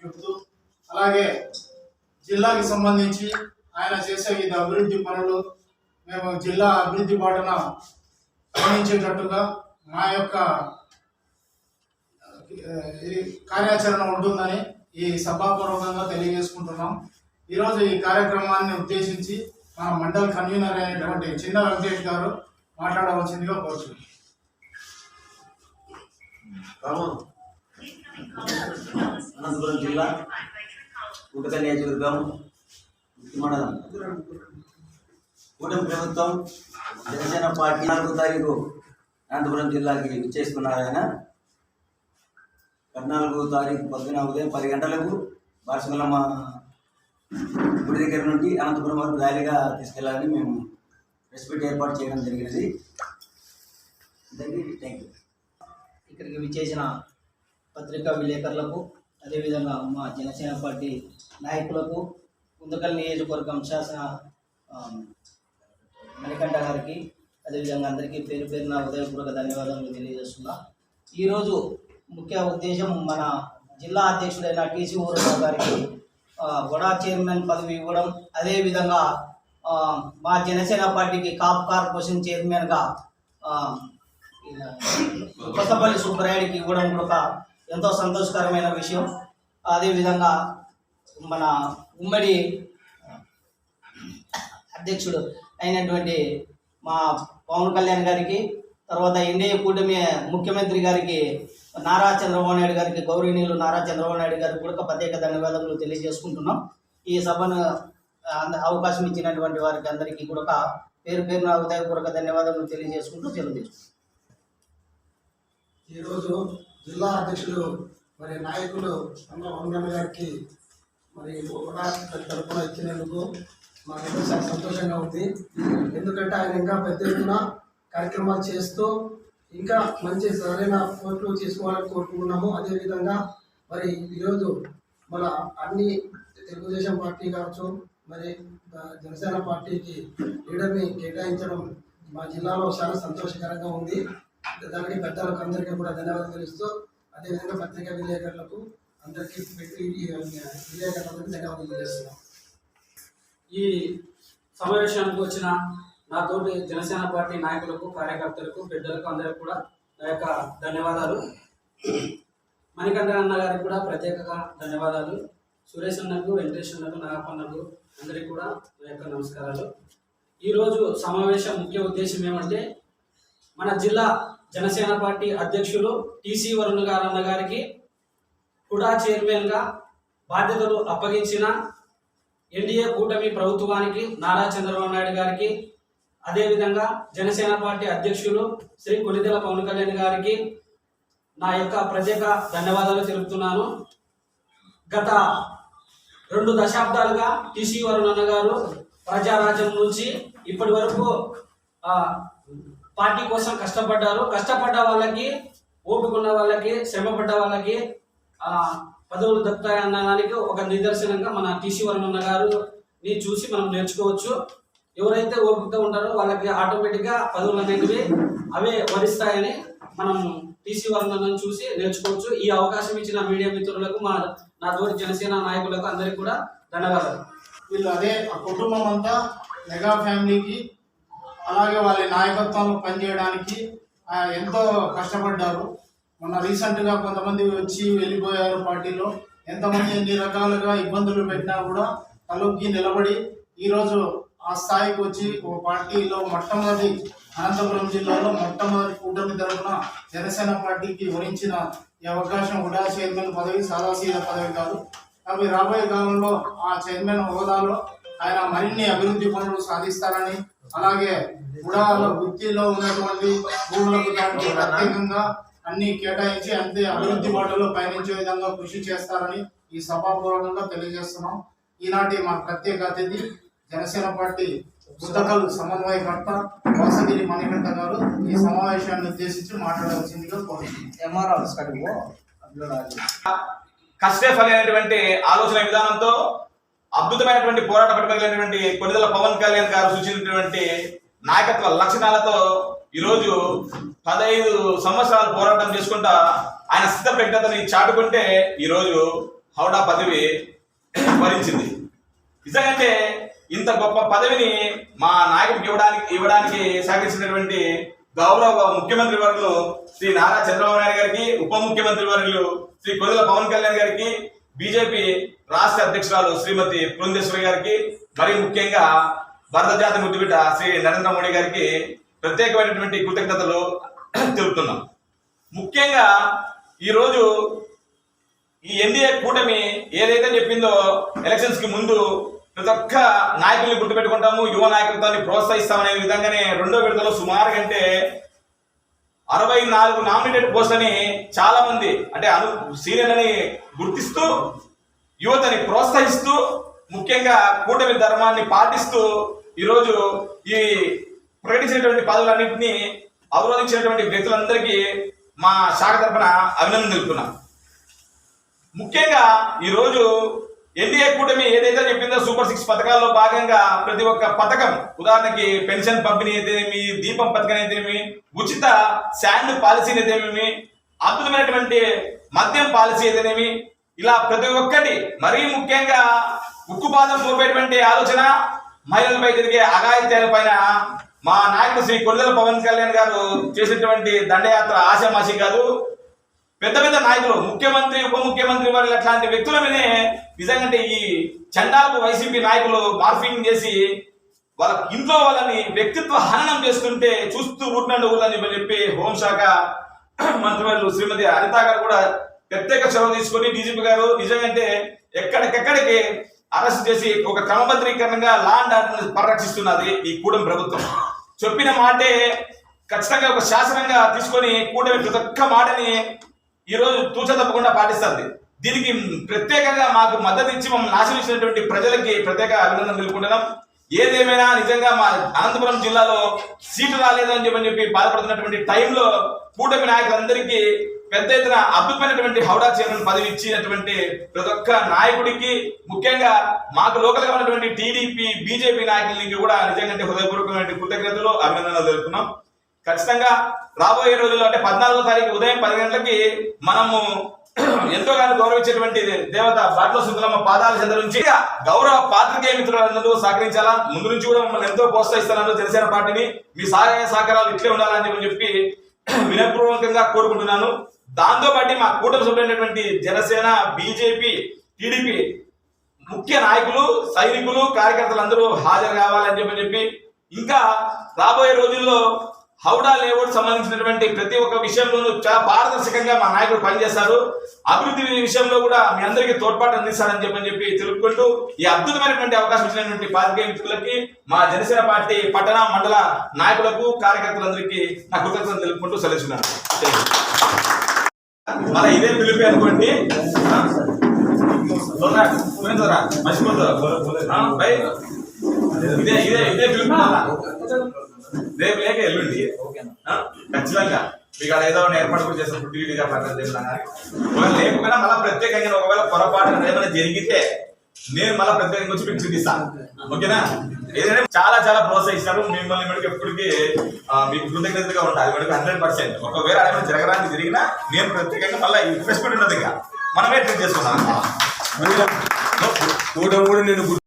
చెబుతూ అలాగే జిల్లాకి సంబంధించి ఆయన చేసే వివిధ అభివృద్ధి పనులు మేము జిల్లా అభివృద్ధి బాటన గమనించేటట్టుగా మా యొక్క కార్యాచరణ ఉంటుందని ఈ సభాపూర్వకంగా తెలియజేసుకుంటున్నాం. ఈరోజు ఈ కార్యక్రమాన్ని ఉద్దేశించి మా మండల్ కన్వీనర్ అయినటువంటి చిన్న వెంకటేష్ గారు మాట్లాడవలసిందిగా కోరుతున్నాం అనంతపురం జిల్లా ఉడక నియోజకవర్గం మండలం కూటమి ప్రభుత్వం జనసేన పార్టీ నాలుగో తారీఖు అనంతపురం జిల్లాకి విచ్చేస్తున్నారు ఆయన. పద్నాలుగో తారీఖు పొద్దున ఉదయం పది గంటలకు బాసమలమ్మ గుడి దగ్గర నుండి అనంతపురం వరకు ర్యాలీగా తీసుకెళ్ళాలని మేము రెస్పెక్ట్ ఏర్పాటు చేయడం జరిగినది. థ్యాంక్ యూ ఇక్కడికి విచ్చేసిన పత్రికా విలేకరులకు అదేవిధంగా మా జనసేన పార్టీ నాయకులకు ముందుకల్ నియోజకవర్గం శాసన మణికంఠ గారికి అదేవిధంగా అందరికీ పేరు పేరున హృదయపూర్వక ధన్యవాదాలు తెలియజేస్తున్నా. ఈరోజు ముఖ్య ఉద్దేశం మన జిల్లా అధ్యక్షుడైన టీసీ ఊరరావు గారికి ఆ, వడా చైర్మన్ పదవి ఇవ్వడం అదేవిధంగా మా జనసేన పార్టీకి కాప్ కార్పొరేషన్ చైర్మన్గా కొత్తపల్లి సుబ్బరాయుడికి ఇవ్వడం కూడా ఎంతో సంతోషకరమైన విషయం. అదేవిధంగా మన ఉమ్మడి అధ్యక్షుడు అయినటువంటి మా పవన్ కళ్యాణ్ గారికి తర్వాత ఎన్డీఏ కూటమి ముఖ్యమంత్రి గారికి నారా చంద్రబాబు నాయుడు గారికి గౌరవనీయులు నారా చంద్రబాబు నాయుడు గారికి కూడా ప్రత్యేక ధన్యవాదములు తెలియజేసుకుంటున్నాం. ఈ సభను అంద- అవకాశం ఇచ్చినటువంటి వారికి అందరికీ కూడా పేరు పేరు పేరున హృదయపూర్వక ధన్యవాదములు తెలియజేసుకుంటూ తెలియజేస్తున్నాం ఈరోజు జిల్లా అధ్యక్షులు మరి నాయకులు అన్న గారికి మరి తరఫున ఇచ్చినందుకు మాకు చాలా సంతోషంగా ఉంది. ఎందుకంటే ఆయన ఇంకా పెద్ద ఎత్తున కార్యక్రమాలు చేస్తూ ఇంకా మంచి సరైన ఓట్లు చేసుకోవాలని కోరుకుంటున్నాము. అదేవిధంగా మరి ఈరోజు మన అన్ని తెలుగుదేశం పార్టీ కావచ్చు మరి జనసేన పార్టీకి లీడర్ని కేటాయించడం మా జిల్లాలో చాలా సంతోషకరంగా ఉంది. దానికి పెద్దలకు అందరికీ కూడా ధన్యవాదాలు తెలుస్తూ అదేవిధంగా పత్రికా విలేకరులకు అందరికీ పెట్టి విలేకరులకు ధన్యవాదాలు తెలియజేస్తున్నాం. ఈ సమావేశానికి వచ్చిన నాతోటి జనసేన పార్టీ నాయకులకు కార్యకర్తలకు బిడ్డలకు అందరికి కూడా నా యొక్క ధన్యవాదాలు. మణికంఠ అన్న గారికి కూడా ప్రత్యేకంగా ధన్యవాదాలు. సురేష్ అన్నకు వెంకటేష్ అన్నకు నాగప్పన్నకు అందరికీ కూడా నా యొక్క నమస్కారాలు. ఈరోజు సమావేశం ముఖ్య ఉద్దేశం ఏమంటే మన జిల్లా జనసేన పార్టీ అధ్యక్షులు టీసీ వరుణ్ గారు అన్న గారికి హుడా చైర్మన్గా బాధ్యతలు అప్పగించిన ఎన్డీఏ కూటమి ప్రభుత్వానికి నారా చంద్రబాబు నాయుడు గారికి అదేవిధంగా జనసేన పార్టీ అధ్యక్షులు శ్రీ కొలిదెల పవన్ కళ్యాణ్ గారికి నా యొక్క ప్రత్యేక ధన్యవాదాలు తెలుపుతున్నాను. గత రెండు దశాబ్దాలుగా టీసీ వరుణన్న గారు ప్రజారాజ్యం నుంచి ఇప్పటి వరకు పార్టీ కోసం కష్టపడ్డారు. కష్టపడ్డ వాళ్ళకి ఓపుకున్న వాళ్ళకి శ్రమపడ్డ వాళ్ళకి పదవులు పదవులు దక్కుతాయనడానికి ఒక నిదర్శనంగా మన టీసీ వరుణన్న గారు ని చూసి మనం నేర్చుకోవచ్చు. ఎవరైతే ఓపికతో ఉంటారో వాళ్ళకి ఆటోమేటిక్గా పదవులు అనేటివి అవే వరిస్తాయని మనం టీసీ వరుణన్నను చూసి నేర్చుకోవచ్చు. ఈ అవకాశం ఇచ్చిన మీడియా మిత్రులకు మా నా తోటి జనసేన నాయకులకు అందరికీ కూడా ధన్యవాదాలు. వీళ్ళు అదే ఆ కుటుంబం అంతా మెగా ఫ్యామిలీకి అలాగే వాళ్ళ నాయకత్వంలో పనిచేయడానికి ఎంతో కష్టపడ్డారు. మొన్న రీసెంట్గా కొంతమంది వచ్చి వెళ్ళిపోయారు పార్టీలో. ఎంతమంది ఎన్ని రకాలుగా ఇబ్బందులు పెట్టినా కూడా తలొగ్గి నిలబడి ఈరోజు ఆ స్థాయికి వచ్చి ఓ పార్టీలో మొట్టమొదటి అనంతపురం జిల్లాలో మొట్టమొదటి కూటమి తరఫున జనసేన పార్టీకి వరించిన ఈ అవకాశం ఉడా చైర్మన్ పదవి సాదాసీద పదవి కాదు. కాబట్టి రాబోయే కాలంలో ఆ చైర్మన్ హోదాలో ఆయన మరిన్ని అభివృద్ధి పనులు సాధిస్తారని అలాగే ఉడాల వృత్తిలో ఉన్నటువంటి భూములకు దానికి ప్రత్యేకంగా అన్ని కేటాయించి అంతే అభివృద్ధి బాటలో పయనించే విధంగా కృషి చేస్తారని ఈ సభాపూర్వకంగా తెలియజేస్తున్నాం. ఈనాటి మా ప్రత్యేక అతిథి జనసేన పార్టీ బుద్ధకల్ సమన్వయకర్త వాసగిరి మణికంఠ గారు ఈ సమావేశాన్ని ఉద్దేశించి మాట్లాడవలసిందిగా కోరుతున్నాం. కష్టే ఫలైనటువంటి ఆలోచన విధానంతో అద్భుతమైనటువంటి పోరాట పట్టుదలైనటువంటి కొనిదల పవన్ కళ్యాణ్ గారు సూచించినటువంటి నాయకత్వ లక్షణాలతో ఈరోజు పదహైదు సంవత్సరాలు పోరాటం చేసుకుంటా ఆయన స్థిత ప్రజ్ఞతని చాటుకుంటే ఈరోజు హౌడా పదవి వరించింది. నిజంగా ఇంత గొప్ప పదవిని మా నాయకుడికి ఇవ్వడానికి ఇవ్వడానికి సహకరించినటువంటి గౌరవ ముఖ్యమంత్రి వర్గులు శ్రీ నారా చంద్రబాబు నాయుడు గారికి ఉప ముఖ్యమంత్రి వర్గులు శ్రీ కొదుల పవన్ కళ్యాణ్ గారికి బీజేపీ రాష్ట్ర అధ్యక్షురాలు శ్రీమతి పురంధేశ్వరి గారికి మరి ముఖ్యంగా భారత జాతి ముద్దుబిడ్డ శ్రీ నరేంద్ర మోడీ గారికి ప్రత్యేకమైనటువంటి కృతజ్ఞతలు తెలుపుతున్నాం. ముఖ్యంగా ఈరోజు ఈ ఎన్డీఏ కూటమి ఏదైతే చెప్పిందో ఎలక్షన్స్కి ముందు ప్రతి ఒక్క నాయకుల్ని గుర్తుపెట్టుకుంటాము యువ నాయకత్వాన్ని ప్రోత్సహిస్తామనే విధంగానే రెండో విడతలో సుమారు కంటే అరవై నాలుగు నామినేటెడ్ పోస్టులని చాలా మంది అంటే అను సీనియర్లని గుర్తిస్తూ యువతని ప్రోత్సహిస్తూ ముఖ్యంగా కూటమి ధర్మాన్ని పాటిస్తూ ఈరోజు ఈ ప్రకటించినటువంటి పదవులన్నింటినీ అవరోధించినటువంటి వ్యక్తులందరికీ మా శాఖ తరఫున అభినందన తెలుపుతున్నాం. ముఖ్యంగా ఈరోజు ఎన్డీఏ కూటమి ఏదైతే చెప్పిందో సూపర్ సిక్స్ పథకాల్లో భాగంగా ప్రతి ఒక్క పథకం ఉదాహరణకి పెన్షన్ పంపిణీ అయితేనేమి దీపం పథకం అయితేనేమి ఉచిత శాండ్ పాలసీ అయితేనేమి అద్భుతమైనటువంటి మద్యం పాలసీ అయితేనేమి ఇలా ప్రతి ఒక్కటి మరీ ముఖ్యంగా ఉక్కుపాదం పోపేటువంటి ఆలోచన మహిళలపై జరిగే అఘాయిత్యాల పైన మా నాయకుడు శ్రీ కొడుదల పవన్ కళ్యాణ్ గారు చేసినటువంటి దండయాత్ర ఆశామాషి కాదు. పెద్ద పెద్ద నాయకులు ముఖ్యమంత్రి ఉప ముఖ్యమంత్రి వారు అట్లాంటి వ్యక్తుల మీదే నిజంగా ఈ చండాలకు వైసీపీ నాయకులు మార్ఫింగ్ చేసి వాళ్ళ ఇంట్లో వాళ్ళని వ్యక్తిత్వ హననం చేస్తుంటే చూస్తూ ఊరినండు అని చెప్పి హోంశాఖ మంత్రివర్యులు శ్రీమతి అనిత గారు కూడా ప్రత్యేక చొరవ తీసుకొని డీజీపీ గారు నిజంగా ఎక్కడికెక్కడికి అరెస్ట్ చేసి ఒక క్రమబద్ధీకరణగా లా అండ్ ఆర్డర్ పరిరక్షిస్తున్నది ఈ కూటమి ప్రభుత్వం. చెప్పిన మాటే ఖచ్చితంగా ఒక శాసనంగా తీసుకొని కూటమి ప్రతి ఒక్క మాటని ఈ రోజు తూచ తప్పకుండా పాటిస్తుంది. దీనికి ప్రత్యేకంగా మాకు మద్దతు ఇచ్చి మమ్మల్ని ఆశ్రయించినటువంటి ప్రజలకి ప్రత్యేక అభినందన తెలుపుకుంటున్నాం. ఏదేమైనా నిజంగా మా అనంతపురం జిల్లాలో సీటు రాలేదని అని చెప్పని చెప్పి బాధపడుతున్నటువంటి టైంలో కూటమి నాయకులందరికీ పెద్ద ఎత్తున అద్భుతమైనటువంటి హౌడా చైర్మన్ పదవి ఇచ్చినటువంటి ప్రతి ఒక్క నాయకుడికి ముఖ్యంగా మాకు లోకల్గా ఉన్నటువంటి టీడీపీ బీజేపీ నాయకులకి కూడా నిజంగా హృదయపూర్వకమైన కృతజ్ఞతలు అభినందనలు తెలుపుతున్నాం. ఖచ్చితంగా రాబోయే రోజుల్లో అంటే పద్నాలుగో తారీఖు ఉదయం పది గంటలకి మనము ఎంతో గాను గౌరవించేటువంటి దేవత బాట్ల సుందరమ్మ పాదాల చెంద నుంచి గౌరవ పాత్రికేయ మిత్రులందరూ సహకరించాలా? ముందు నుంచి కూడా మమ్మల్ని ఎంతో ప్రోత్సహిస్తున్నారు జనసేన పార్టీని. మీ సహాయ సహకారాలు ఇట్లే ఉండాలని చెప్పి చెప్పి వినపూర్వకంగా కోరుకుంటున్నాను. దాంతో పాటు మా కూటమి సభ్యులైనటువంటి జనసేన బీజేపీ టీడీపీ ముఖ్య నాయకులు సైనికులు కార్యకర్తలు అందరూ హాజరు కావాలని చెప్పి చెప్పి ఇంకా రాబోయే రోజుల్లో హౌడా లేఅవుట్ సంబంధించినటువంటి ప్రతి ఒక్క విషయంలోనూ చాలా పారదర్శకంగా మా నాయకుడు పనిచేస్తారు అభివృద్ధి విషయంలో కూడా మీ అందరికీ తోడ్పాటు అందిస్తారని చెప్పని చెప్పి తెలుపుకుంటూ ఈ అద్భుతమైనటువంటి అవకాశం ఇచ్చినటువంటి పాతికేయ మిత్రులకి మా జనసేన పార్టీ పట్టణ మండల నాయకులకు కార్యకర్తలందరికీ నా కృతజ్ఞతలు తెలుపుకుంటూ సెలవుతున్నాను మన ఇదే పిలిపి అనుకోండి. మర్చిపోతారా ఇదే ఇదే ఇదే పిలుపు రేపు లేక ఎల్లుండి. ఖచ్చితంగా. మీకు అది ఏదో ఏర్పాటు కూడా చేస్తాం. టీవీగా పక్కన ఒకవేళ లేకపోయినా మళ్ళీ ప్రత్యేకంగా ఒకవేళ పొరపాటు ఏమైనా జరిగితే నేను మళ్ళీ ప్రత్యేకంగా వచ్చి మీకు చూపిస్తాను ఓకేనా? ఏదైనా చాలా చాలా ప్రోత్సహిస్తారు. మిమ్మల్ని మనకి ఎప్పటికీ మీకు కృతజ్ఞతగా ఉంటుంది అది మనకి హండ్రెడ్ పర్సెంట్. ఒకవేళ ఏమైనా జరగడానికి జరిగినా నేను ప్రత్యేకంగా మళ్ళీ రెస్పెక్ట్ ఉన్నది మనమే ట్రీట్ చేసుకున్నాను కూడా నేను